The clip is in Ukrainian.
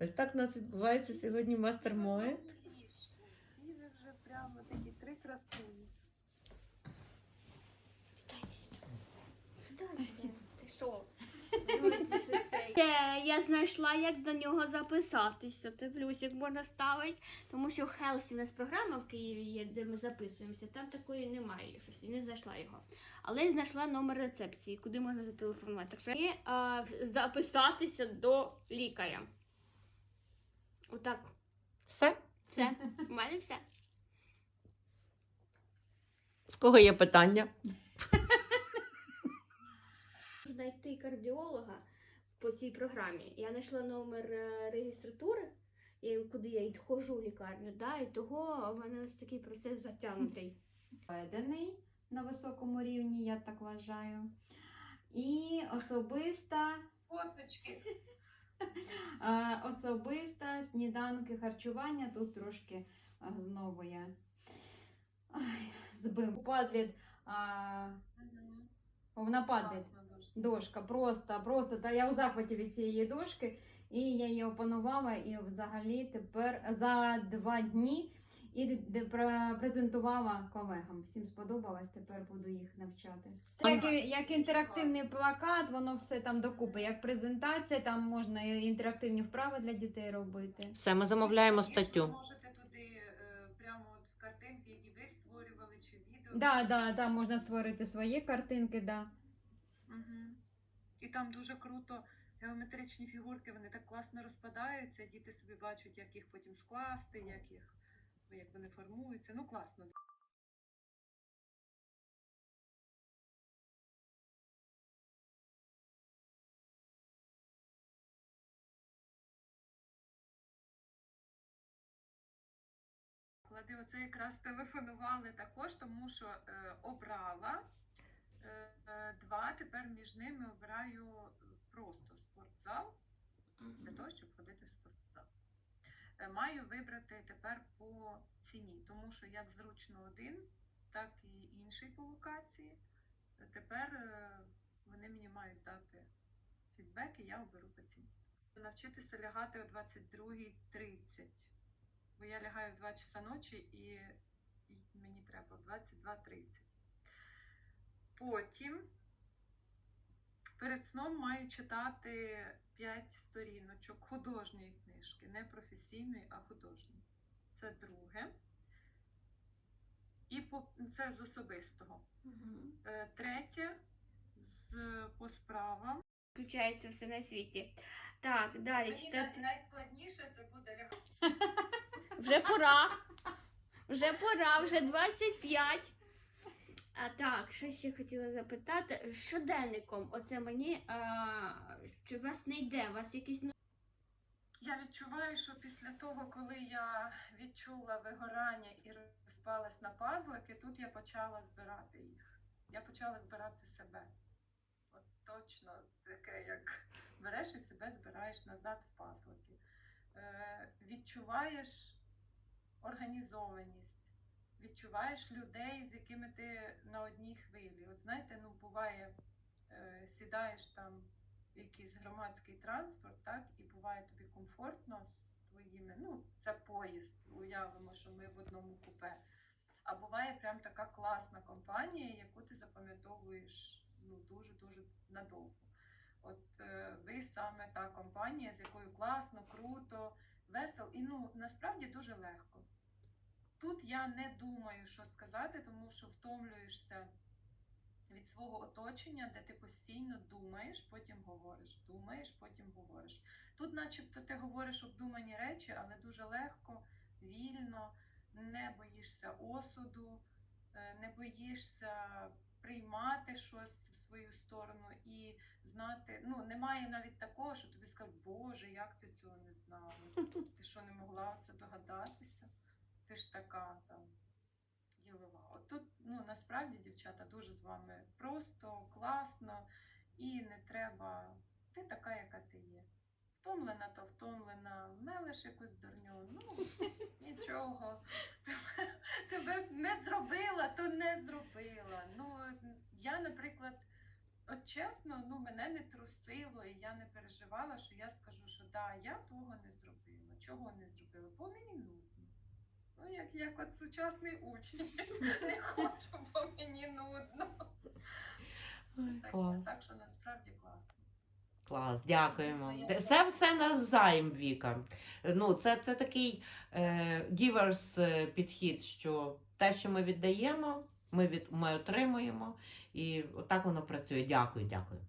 Ось так у нас відбувається сьогодні мастер-момент. Всі ви вже прямо такі три красуні. Ти що? Е, Я знайшла, як до нього записатися. Це плюсик можна ставити, тому що в Хелсі у нас програма в Києві є, де ми записуємося. Там такої немає щось. і Не знайшла його. Але я знайшла номер рецепції, куди можна зателефонувати. Так що і а, записатися до лікаря. Отак. Все? Все. У мене все. В кого є питання? знайти кардіолога по цій програмі. Я знайшла номер е, реєстратури, і куди я ходжу в лікарню, да, і того в мене ось такий процес затягнутий. Ведений на високому рівні, я так вважаю. І особиста, Фоточки. Особиста сніданки харчування. Тут трошки знову я збив. Падліт. А, вона падліт. Дошка, просто, просто. Та я у захваті від цієї дошки, і я її опанувала, і взагалі тепер за два дні і презентувала колегам. Всім сподобалось, тепер буду їх навчати. Як, як інтерактивний плакат, воно все там докупи. Як презентація, там можна і інтерактивні вправи для дітей робити. Все, ми замовляємо статтю. Можете туди е, прямо от в картинки, які ви створювали, чи відео. Да, да, там можна створити свої картинки, да. Угу. І там дуже круто геометричні фігурки, вони так класно розпадаються. Діти собі бачать, як їх потім скласти, як їх як вони формуються. Ну класно. Клади, оце якраз телефонували також, тому що е, обрала е, е, два. Тепер між ними обираю е, просто спортзал для того, щоб ходити в спортзал. Е, Маю вибрати тепер по ціні, тому що як зручно один, так і інший по локації. Тепер е, вони мені мають дати фідбек, і я оберу по ціні. Навчитися лягати о 22.30, бо я лягаю в 2 часа ночі і мені треба в 22.30. Потім перед сном маю читати 5 сторіночок художньої книжки, не професійної, а художньої. Це друге. І по, це з особистого. Е, Третє з по справам. Включається все на світі. Так, далі читати. найскладніше це буде лягати. Вже пора. Вже пора, вже 25. А так, що ще хотіла запитати? Щоденником, оце мені а, чи у вас не йде? У вас якісь ну, Я відчуваю, що після того, коли я відчула вигорання і розпалась на пазлики, тут я почала збирати їх. Я почала збирати себе. От точно таке, як береш і себе збираєш назад в пазлики. Е, відчуваєш організованість, відчуваєш людей, з якими ти на одній хвилі. От знаєте, ну буває, е, сідаєш там в якийсь громадський транспорт, так, і буває тобі комфортно з твоїми, ну, це поїзд, уявимо, що ми в одному купе. А буває прям така класна компанія, яку ти запам'ятовуєш ну, дуже-дуже надовго. От е, ви саме та компанія, з якою класно, круто, весело і ну насправді дуже легко. Тут я не думаю, що сказати, тому що втомлюєшся від свого оточення, де ти постійно думаєш, потім говориш, думаєш, потім говориш. Тут, начебто, ти говориш обдумані речі, але дуже легко, вільно, не боїшся осуду, е, не боїшся приймати щось в свою сторону і знати. Ну, немає навіть такого, що тобі скажуть, Боже, як ти цього не знала? Ти що не могла це догадатися? Ти ж така там ділова. От тут ну, насправді, дівчата, дуже з вами просто, класно і не треба. Ти така, яка ти є. Втомлена, то втомлена, мелиш якусь дурню. Ну, нічого. Тебе не зробила, то не зробила. Ну, я, наприклад, от чесно, ну мене не трусило, і я не переживала, що я скажу, що да, я того не зробила. Чого не зробила? Бо мені нудно. Ну, як, як от сучасний учень. Не хочу, бо мені нудно. Ой, Так, клас. так що насправді класно. Клас, дякуємо. Все все навзаєм, Віка. Ну, це, це такий е, givers е, підхід, що те, що ми віддаємо, ми, від, ми отримуємо, і отак воно працює. Дякую, дякую.